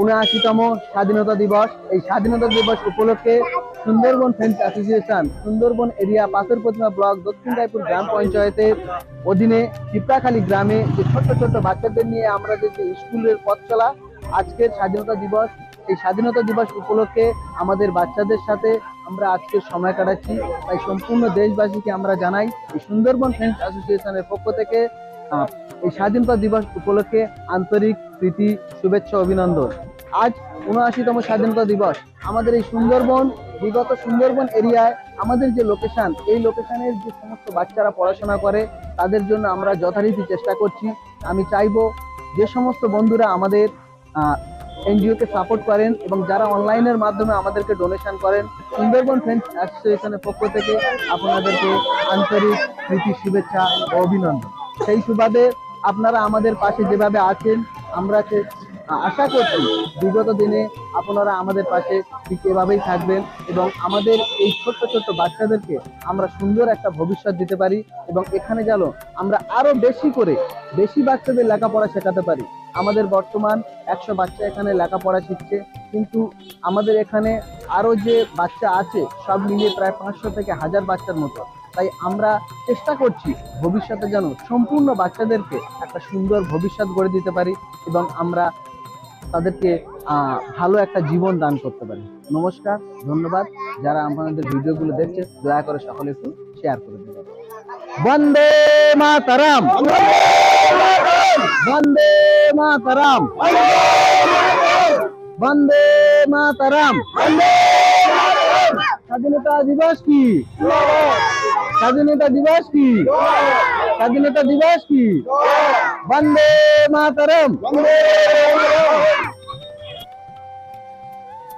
উনআশিতম স্বাধীনতা দিবস। এই স্বাধীনতা দিবস উপলক্ষে Sundarban friends association, Sundarban area Patharpratima block দক্ষিণ রায়পুর গ্রাম পঞ্চায়েতের অধীনে পিপড়াখালী গ্রামে যে ছোট্ট ছোট্ট বাচ্চাদের নিয়ে আমরা যে স্কুলের পথ চলা, আজকের স্বাধীনতা দিবস, এই স্বাধীনতা দিবস উপলক্ষে আমাদের বাচ্চাদের সাথে আমরা আজকে সময় কাটাচ্ছি। তাই সম্পূর্ণ দেশবাসীকে আমরা জানাই, এই সুন্দরবন ফ্রেন্ডস অ্যাসোসিয়েশনের পক্ষ থেকে এই স্বাধীনতা দিবস উপলক্ষে আন্তরিক প্রীতি, শুভেচ্ছা, অভিনন্দন। আজ উনআশিতম স্বাধীনতা দিবস। আমাদের এই সুন্দরবন, বিগত সুন্দরবন এরিয়ায় আমাদের যে লোকেশন এই লোকেশানের যে সমস্ত বাচ্চারা পড়াশোনা করে, তাদের জন্য আমরা যথারীতি চেষ্টা করছি। আমি চাইব যে সমস্ত বন্ধুরা আমাদের এনজিওকে সাপোর্ট করেন এবং যারা অনলাইনের মাধ্যমে আমাদেরকে ডোনেশন করেন, সুন্দরবন ফ্রেন্ডস অ্যাসোসিয়েশনের পক্ষ থেকে আপনাদেরকে আন্তরিক প্রীতি, শুভেচ্ছা ও অভিনন্দন। সেই সুবাদে আপনারা আমাদের পাশে যেভাবে আছেন, আমরা সে- আশা করছি বিগত দিনে আপনারা আমাদের পাশে ঠিক এভাবেই থাকবেন এবং আমাদের এই ছোট্ট ছোট্ট বাচ্চাদেরকে আমরা সুন্দর একটা ভবিষ্যৎ দিতে পারি এবং এখানে যেন আমরা আরও বেশি করে বেশি বাচ্চাদের লেখাপড়া শেখাতে পারি। আমাদের বর্তমান একশো বাচ্চা এখানে লেখাপড়া শিখছে, কিন্তু আমাদের এখানে আরও যে বাচ্চা আছে, সব মিলিয়ে প্রায় পাঁচশো থেকে হাজার বাচ্চার মতো। তাই আমরা চেষ্টা করছি ভবিষ্যতে যেন সম্পূর্ণ বাচ্চাদেরকে একটা সুন্দর ভবিষ্যৎ গড়ে দিতে পারি এবং আমরা তাদেরকে ভালো একটা জীবন দান করতে পারি। নমস্কার, ধন্যবাদ। যারা আমাদের ভিডিওগুলো দেখছে, দয়া করে সকলে একটু শেয়ার করে দেবেন। বন্দে মাতারাম! বন্দে মাতারাম! বন্দে মাতারাম! স্বাধীনতা দিবস কি? স্বাধীনতা দিবস কি? স্বাধীনতা দিবস কি? বন্দে মাতারাম।